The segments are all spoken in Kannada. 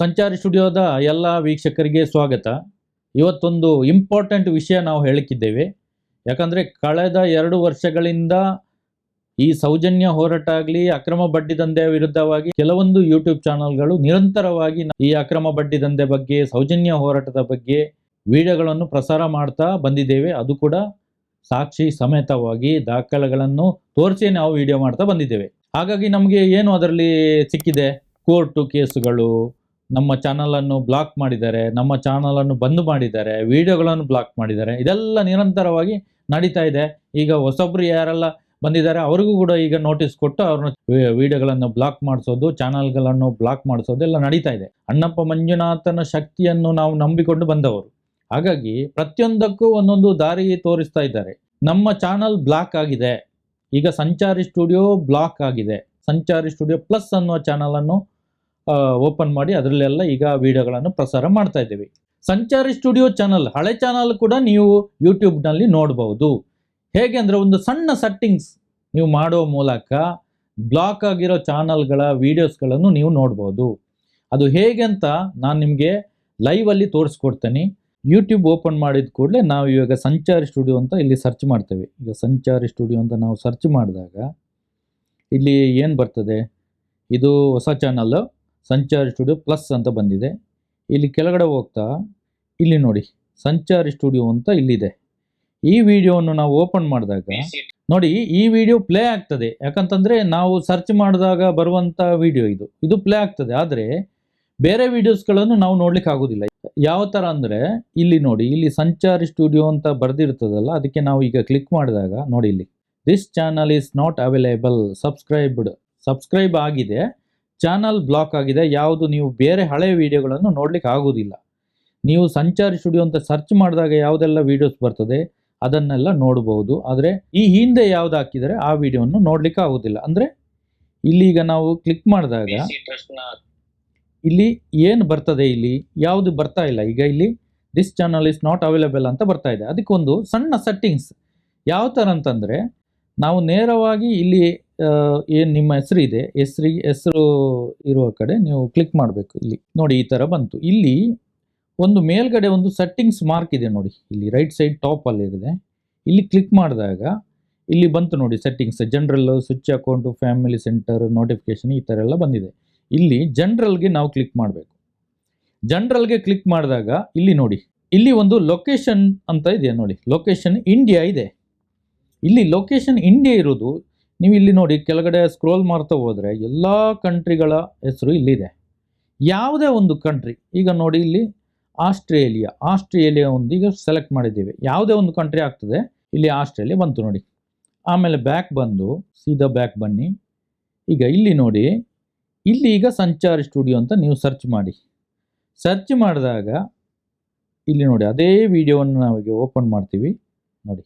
ಸಂಚಾರಿ ಸ್ಟುಡಿಯೋದ ಎಲ್ಲ ವೀಕ್ಷಕರಿಗೆ ಸ್ವಾಗತ. ಇವತ್ತೊಂದು ಇಂಪಾರ್ಟೆಂಟ್ ವಿಷಯ ನಾವು ಹೇಳಕ್ಕಿದ್ದೇವೆ. ಯಾಕಂದರೆ ಕಳೆದ ಎರಡು ವರ್ಷಗಳಿಂದ ಈ ಸೌಜನ್ಯ ಹೋರಾಟ ಆಗಲಿ, ಅಕ್ರಮ ಬಡ್ಡಿ ದಂಧೆಯ ವಿರುದ್ಧವಾಗಿ ಕೆಲವೊಂದು ಯೂಟ್ಯೂಬ್ ಚಾನಲ್ಗಳು ನಿರಂತರವಾಗಿ ಈ ಅಕ್ರಮ ಬಡ್ಡಿ ದಂಧೆ ಬಗ್ಗೆ, ಸೌಜನ್ಯ ಹೋರಾಟದ ಬಗ್ಗೆ ವಿಡಿಯೋಗಳನ್ನು ಪ್ರಸಾರ ಮಾಡ್ತಾ ಬಂದಿದ್ದೇವೆ. ಅದು ಕೂಡ ಸಾಕ್ಷಿ ಸಮೇತವಾಗಿ ದಾಖಲೆಗಳನ್ನು ತೋರಿಸಿ ನಾವು ವಿಡಿಯೋ ಮಾಡ್ತಾ ಬಂದಿದ್ದೇವೆ. ಹಾಗಾಗಿ ನಮಗೆ ಏನು ಅದರಲ್ಲಿ ಸಿಕ್ಕಿದೆ? ಕೋರ್ಟು ಕೇಸುಗಳು ನಮ್ಮ ಚಾನಲನ್ನು ಬ್ಲಾಕ್ ಮಾಡಿದ್ದಾರೆ, ನಮ್ಮ ಚಾನಲನ್ನು ಬಂದ್ ಮಾಡಿದ್ದಾರೆ ವಿಡಿಯೋಗಳನ್ನು ಬ್ಲಾಕ್ ಮಾಡಿದ್ದಾರೆ, ಇದೆಲ್ಲ ನಿರಂತರವಾಗಿ ನಡೀತಾ ಇದೆ. ಈಗ ಹೊಸೊಬ್ರು ಯಾರೆಲ್ಲ ಬಂದಿದ್ದಾರೆ, ಅವ್ರಿಗೂ ಕೂಡ ಈಗ ನೋಟಿಸ್ ಕೊಟ್ಟು ಅವ್ರನ್ನ ವಿಡಿಯೋಗಳನ್ನು ಬ್ಲಾಕ್ ಮಾಡಿಸೋದು ಚಾನಲ್ಗಳನ್ನು ಬ್ಲಾಕ್ ಮಾಡಿಸೋದು ಎಲ್ಲ ನಡೀತಾ ಇದೆ. ಅಣ್ಣಪ್ಪ ಮಂಜುನಾಥನ ಶಕ್ತಿಯನ್ನು ನಾವು ನಂಬಿಕೊಂಡು ಬಂದವರು. ಹಾಗಾಗಿ ಪ್ರತಿಯೊಂದಕ್ಕೂ ಒಂದೊಂದು ದಾರಿ ತೋರಿಸ್ತಾ ಇದ್ದಾರೆ. ನಮ್ಮ ಚಾನಲ್ ಬ್ಲಾಕ್ ಆಗಿದೆ. ಈಗ ಸಂಚಾರಿ ಸ್ಟುಡಿಯೋ ಬ್ಲಾಕ್ ಆಗಿದೆ. ಸಂಚಾರಿ ಸ್ಟುಡಿಯೋ ಪ್ಲಸ್ ಅನ್ನುವ ಚಾನಲನ್ನು ಓಪನ್ ಮಾಡಿ ಅದರಲ್ಲೆಲ್ಲ ಈಗ ವಿಡಿಯೋಗಳನ್ನು ಪ್ರಸಾರ ಮಾಡ್ತಾ ಇದ್ದೀವಿ. ಸಂಚಾರಿ ಸ್ಟುಡಿಯೋ ಚಾನಲ್, ಹಳೆ ಚಾನಲ್ ಕೂಡ ನೀವು ಯೂಟ್ಯೂಬ್ನಲ್ಲಿ ನೋಡಬಹುದು ಹೇಗೆ ಅಂದರೆ ಒಂದು ಸಣ್ಣ ಸೆಟ್ಟಿಂಗ್ಸ್ ನೀವು ಮಾಡುವ ಮೂಲಕ ಬ್ಲಾಕ್ ಆಗಿರೋ ಚಾನಲ್ಗಳ ವೀಡಿಯೋಸ್ಗಳನ್ನು ನೀವು ನೋಡ್ಬೋದು. ಅದು ಹೇಗೆ ಅಂತ ನಾನು ನಿಮಗೆ ಲೈವಲ್ಲಿ ತೋರಿಸ್ಕೊಡ್ತೇನೆ. ಯೂಟ್ಯೂಬ್ ಓಪನ್ ಮಾಡಿದ ಕೂಡಲೇ ನಾವು ಇವಾಗ ಸಂಚಾರಿ ಸ್ಟುಡಿಯೋ ಅಂತ ಇಲ್ಲಿ ಸರ್ಚ್ ಮಾಡ್ತೇವೆ. ಈಗ ಸಂಚಾರಿ ಸ್ಟುಡಿಯೋ ಅಂತ ನಾವು ಸರ್ಚ್ ಮಾಡಿದಾಗ ಇಲ್ಲಿ ಏನು ಬರ್ತದೆ? ಇದು ಹೊಸ ಚಾನಲ್ ಸಂಚಾರಿ ಸ್ಟುಡಿಯೋ ಪ್ಲಸ್ ಅಂತ ಬಂದಿದೆ. ಇಲ್ಲಿ ಕೆಳಗಡೆ ಹೋಗ್ತಾ, ಇಲ್ಲಿ ನೋಡಿ, ಸಂಚಾರಿ ಸ್ಟುಡಿಯೋ ಅಂತ ಇಲ್ಲಿದೆ. ಈ ವಿಡಿಯೋವನ್ನು ನಾವು ಓಪನ್ ಮಾಡಿದಾಗ, ನೋಡಿ, ಈ ವಿಡಿಯೋ ಪ್ಲೇ ಆಗ್ತದೆ. ಯಾಕಂತಂದ್ರೆ ನಾವು ಸರ್ಚ್ ಮಾಡಿದಾಗ ಬರುವಂತ ವಿಡಿಯೋ ಇದು. ಇದು ಪ್ಲೇ ಆಗ್ತದೆ. ಆದರೆ ಬೇರೆ ವಿಡಿಯೋಸ್ಗಳನ್ನು ನಾವು ನೋಡ್ಲಿಕ್ಕೆ ಆಗೋದಿಲ್ಲ. ಯಾವ ಥರ ಅಂದರೆ, ಇಲ್ಲಿ ನೋಡಿ, ಇಲ್ಲಿ ಸಂಚಾರಿ ಸ್ಟುಡಿಯೋ ಅಂತ ಬರ್ದಿರ್ತದಲ್ಲ, ಅದಕ್ಕೆ ನಾವು ಈಗ ಕ್ಲಿಕ್ ಮಾಡಿದಾಗ, ನೋಡಿ ಇಲ್ಲಿ. This channel is not available subscribed subscribe ಆಗಿದೆ. ಚಾನಲ್ ಬ್ಲಾಕ್ ಆಗಿದೆ. ಯಾವುದು ನೀವು ಬೇರೆ ಹಳೆಯ ವಿಡಿಯೋಗಳನ್ನು ನೋಡಲಿಕ್ಕೆ ಆಗೋದಿಲ್ಲ ನೀವು ಸಂಚಾರಿ ಸ್ಟುಡಿಯೋ ಅಂತ ಸರ್ಚ್ ಮಾಡಿದಾಗ ಯಾವುದೆಲ್ಲ ವಿಡಿಯೋಸ್ ಬರ್ತದೆ ಅದನ್ನೆಲ್ಲ ನೋಡಬಹುದು ಆದರೆ ಈ ಹಿಂದೆ ಯಾವ್ದು ಹಾಕಿದರೆ ಆ ವಿಡಿಯೋವನ್ನು ನೋಡ್ಲಿಕ್ಕೆ ಆಗೋದಿಲ್ಲ ಅಂದರೆ ಇಲ್ಲಿ ಈಗ ನಾವು ಕ್ಲಿಕ್ ಮಾಡಿದಾಗ ಇಲ್ಲಿ ಏನು ಬರ್ತದೆ ಇಲ್ಲಿ? ಯಾವುದು ಬರ್ತಾ ಇಲ್ಲ. ಈಗ ಇಲ್ಲಿ this channel is not available ಅಂತ ಬರ್ತಾ ಇದೆ. ಅದಕ್ಕೊಂದು ಸಣ್ಣ ಸೆಟ್ಟಿಂಗ್ಸ್ ಯಾವ ಥರ ಅಂತಂದರೆ ನಾವು ನೇರವಾಗಿ ಇಲ್ಲಿ ಏನು ನಿಮ್ಮ ಹೆಸರು ಇದೆ ಹೆಸರಿಗೆ ಹೆಸರು ಇರುವ ಕಡೆ ನೀವು ಕ್ಲಿಕ್ ಮಾಡಬೇಕು ಇಲ್ಲಿ. ನೋಡಿ, ಈ ಥರ ಬಂತು. ಇಲ್ಲಿ ಒಂದು ಮೇಲ್ಗಡೆ ಒಂದು ಸೆಟ್ಟಿಂಗ್ಸ್ ಮಾರ್ಕ್ ಇದೆ ನೋಡಿ. ಇಲ್ಲಿ ರೈಟ್ ಸೈಡ್ ಟಾಪಲ್ಲಿ ಇದೆ. ಇಲ್ಲಿ ಕ್ಲಿಕ್ ಮಾಡಿದಾಗ ಇಲ್ಲಿ ಬಂತು ನೋಡಿ settings general switch account family centre notification ಈ ಥರ ಎಲ್ಲ ಬಂದಿದೆ. ಇಲ್ಲಿ ಜನರಲ್ಗೆ ನಾವು ಕ್ಲಿಕ್ ಮಾಡಬೇಕು. ಜನರಲ್ಗೆ ಕ್ಲಿಕ್ ಮಾಡಿದಾಗ ಇಲ್ಲಿ ನೋಡಿ. ಇಲ್ಲಿ ಒಂದು ಲೊಕೇಶನ್ ಅಂತ ಇದೆ ನೋಡಿ. ಲೊಕೇಶನ್ ಇಂಡಿಯಾ ಇದೆ. ಇಲ್ಲಿ ಲೊಕೇಶನ್ ಇಂಡಿಯಾ ಇರೋದು ನೀವು ಇಲ್ಲಿ ನೋಡಿ, ಕೆಳಗಡೆ ಸ್ಕ್ರೋಲ್ ಮಾಡ್ತಾ ಹೋದರೆ ಎಲ್ಲ ಕಂಟ್ರಿಗಳ ಹೆಸರು ಇಲ್ಲಿದೆ. ಯಾವುದೇ ಒಂದು ಕಂಟ್ರಿ ಈಗ ನೋಡಿ ಇಲ್ಲಿ ಆಸ್ಟ್ರೇಲಿಯಾ ಆಸ್ಟ್ರೇಲಿಯಾ ಒಂದು ಈಗ ಸೆಲೆಕ್ಟ್ ಮಾಡಿದ್ದೀವಿ. ಯಾವುದೇ ಒಂದು ಕಂಟ್ರಿ ಆಗ್ತದೆ, ಇಲ್ಲಿ ಆಸ್ಟ್ರೇಲಿಯಾ ಬಂತು ನೋಡಿ. ಆಮೇಲೆ ಬ್ಯಾಕ್ ಬಂದು, ಸೀದಾ ಬ್ಯಾಕ್ ಬನ್ನಿ. ಈಗ ಇಲ್ಲಿ ನೋಡಿ, ಇಲ್ಲಿ ಈಗ ಸಂಚಾರಿ ಸ್ಟುಡಿಯೋ ಅಂತ ನೀವು ಸರ್ಚ್ ಮಾಡಿ. ಸರ್ಚ್ ಮಾಡಿದಾಗ ಇಲ್ಲಿ ನೋಡಿ, ಅದೇ ವಿಡಿಯೋವನ್ನು ನಾವೀಗ ಓಪನ್ ಮಾಡ್ತೀವಿ. ನೋಡಿ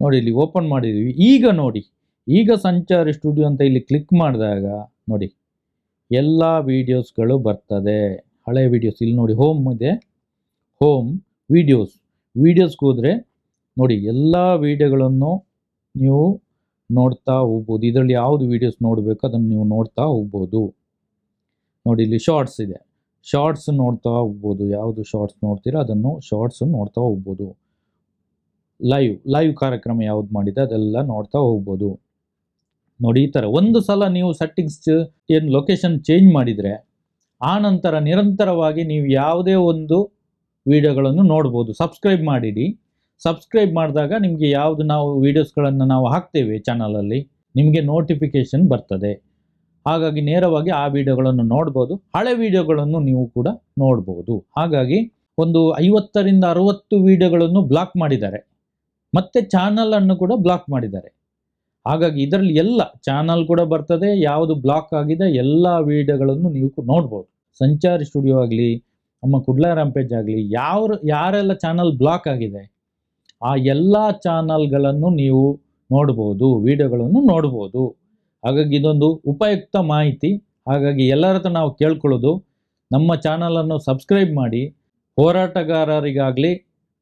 ನೋಡಿ ಇಲ್ಲಿ ಓಪನ್ ಮಾಡಿದ್ದೀವಿ. ಈಗ ನೋಡಿ ಈಗ ಸಂಚಾರಿ ಸ್ಟುಡಿಯೋ ಅಂತ ಇಲ್ಲಿ ಕ್ಲಿಕ್ ಮಾಡಿದಾಗ ನೋಡಿ, ಎಲ್ಲ ವೀಡಿಯೋಸ್ಗಳು ಬರ್ತದೆ. ಹಳೆ ವೀಡಿಯೋಸ್ ಇಲ್ಲಿ ನೋಡಿ ಹೋಮ್ ಇದೆ. ಹೋಮ್ ವೀಡಿಯೋಸ್ ವೀಡಿಯೋಸ್ಗೆ ಹೋದರೆ ನೋಡಿ, ಎಲ್ಲ ವೀಡಿಯೋಗಳನ್ನು ನೀವು ನೋಡ್ತಾ ಹೋಗ್ಬೋದು. ಇದರಲ್ಲಿ ಯಾವುದು ವೀಡಿಯೋಸ್ ನೋಡಬೇಕು ಅದನ್ನು ನೀವು ನೋಡ್ತಾ ಹೋಗ್ಬೋದು. ನೋಡಿ, ಇಲ್ಲಿ ಶಾರ್ಟ್ಸ್ ಇದೆ. ಶಾರ್ಟ್ಸ್ ನೋಡ್ತಾ ಹೋಗ್ಬೋದು. ಯಾವುದು ಶಾರ್ಟ್ಸ್ ನೋಡ್ತೀರ ಅದನ್ನು ಶಾರ್ಟ್ಸ್ ನೋಡ್ತಾ ಹೋಗ್ಬೋದು. ಲೈವ್ ಲೈವ್ ಕಾರ್ಯಕ್ರಮ ಯಾವ್ದು ಮಾಡಿದೆ ಅದೆಲ್ಲ ನೋಡ್ತಾ ಹೋಗ್ಬೋದು. ನೋಡಿ ಈ ಥರ ಒಂದು ಸಲ ನೀವು ಸೆಟ್ಟಿಂಗ್ಸ್ ಏನು ಲೊಕೇಶನ್ ಚೇಂಜ್ ಮಾಡಿದರೆ, ಆ ನಂತರ ನಿರಂತರವಾಗಿ ನೀವು ಯಾವುದೇ ಒಂದು ವಿಡಿಯೋಗಳನ್ನು ನೋಡ್ಬೋದು. ಸಬ್ಸ್ಕ್ರೈಬ್ ಮಾಡಿಡಿ. ಸಬ್ಸ್ಕ್ರೈಬ್ ಮಾಡಿದಾಗ ನಿಮಗೆ ಯಾವುದು ನಾವು ವೀಡಿಯೋಸ್ಗಳನ್ನು ನಾವು ಹಾಕ್ತೇವೆ ಚಾನಲಲ್ಲಿ ನಿಮಗೆ ನೋಟಿಫಿಕೇಷನ್ ಬರ್ತದೆ. ಹಾಗಾಗಿ ನೇರವಾಗಿ ಆ ವಿಡಿಯೋಗಳನ್ನು ನೋಡ್ಬೋದು. ಹಳೆ ವಿಡಿಯೋಗಳನ್ನು ನೀವು ಕೂಡ ನೋಡ್ಬೋದು. ಹಾಗಾಗಿ ಒಂದು ಐವತ್ತರಿಂದ ಅರುವತ್ತು ವಿಡಿಯೋಗಳನ್ನು ಬ್ಲಾಕ್ ಮಾಡಿದ್ದಾರೆ. ಮತ್ತು ಚಾನಲನ್ನು ಕೂಡ ಬ್ಲಾಕ್ ಮಾಡಿದ್ದಾರೆ. ಹಾಗಾಗಿ ಇದರಲ್ಲಿ ಎಲ್ಲ ಚಾನಲ್ ಕೂಡ ಬರ್ತದೆ, ಯಾವುದು ಬ್ಲಾಕ್ ಆಗಿದೆ ಎಲ್ಲ ವಿಡಿಯೋಗಳನ್ನು ನೀವು ನೋಡ್ಬೋದು. ಸಂಚಾರಿ ಸ್ಟುಡಿಯೋ ಆಗಲಿ, ನಮ್ಮ ಕುಡ್ಲ ರಾಂಪೇಜ್ ಆಗಲಿ ಯಾವ ಯಾರೆಲ್ಲ ಚಾನಲ್ ಬ್ಲಾಕ್ ಆಗಿದೆ, ಆ ಎಲ್ಲ ಚಾನಲ್ಗಳನ್ನು ನೀವು ನೋಡ್ಬೋದು, ವಿಡಿಯೋಗಳನ್ನು ನೋಡ್ಬೋದು. ಹಾಗಾಗಿ ಇದೊಂದು ಉಪಯುಕ್ತ ಮಾಹಿತಿ. ಹಾಗಾಗಿ ಎಲ್ಲರ ಹತ್ರ ನಾವು ಕೇಳ್ಕೊಳ್ಳೋದು, ನಮ್ಮ ಚಾನಲನ್ನು ಸಬ್ಸ್ಕ್ರೈಬ್ ಮಾಡಿ, ಹೋರಾಟಗಾರರಿಗಾಗಲಿ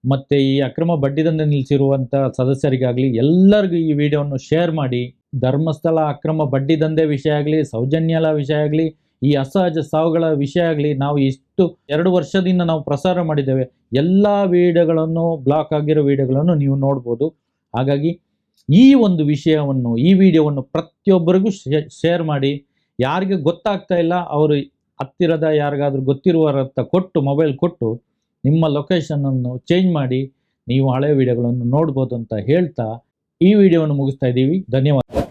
ಮತ್ತು ಈ ಅಕ್ರಮ ಬಡ್ಡಿದಂಧೆ ನಿಲ್ಲಿಸಿರುವಂಥ ಸದಸ್ಯರಿಗಾಗಲಿ ಎಲ್ಲರಿಗೂ ಈ ವಿಡಿಯೋವನ್ನು ಶೇರ್ ಮಾಡಿ. ಧರ್ಮಸ್ಥಳ ಅಕ್ರಮ ಬಡ್ಡಿ ದಂಧೆ ವಿಷಯ ಆಗಲಿ, ಸೌಜನ್ಯಲ ವಿಷಯ ಆಗಲಿ, ಈ ಅಸಹಜ ಸಾವುಗಳ ವಿಷಯ ಆಗಲಿ ನಾವು ಇಷ್ಟು ಎರಡು ವರ್ಷದಿಂದ ನಾವು ಪ್ರಸಾರ ಮಾಡಿದ್ದೇವೆ. ಎಲ್ಲ ವಿಡಿಯೋಗಳನ್ನು ಬ್ಲಾಕ್ ಆಗಿರೋ ವಿಡಿಯೋಗಳನ್ನು ನೀವು ನೋಡ್ಬೋದು. ಹಾಗಾಗಿ ಈ ಒಂದು ವಿಷಯವನ್ನು, ಈ ವಿಡಿಯೋವನ್ನು ಪ್ರತಿಯೊಬ್ಬರಿಗೂ ಶೇರ್ ಮಾಡಿ. ಯಾರಿಗೆ ಗೊತ್ತಾಗ್ತಾ ಇಲ್ಲ, ಅವರು ಹತ್ತಿರದ ಯಾರಿಗಾದ್ರೂ ಗೊತ್ತಿರುವವರ ಕೊಟ್ಟು ಮೊಬೈಲ್ ಕೊಟ್ಟು ನಿಮ್ಮ ಲೊಕೇಶನನ್ನು ಚೇಂಜ್ ಮಾಡಿ ನೀವು ಹಳೆಯ ವಿಡಿಯೋಗಳನ್ನು ನೋಡ್ಬೋದು ಅಂತ ಹೇಳ್ತಾ ಈ ವಿಡಿಯೋವನ್ನು ಮುಗಿಸ್ತಾ ಇದ್ದೀವಿ. ಧನ್ಯವಾದ.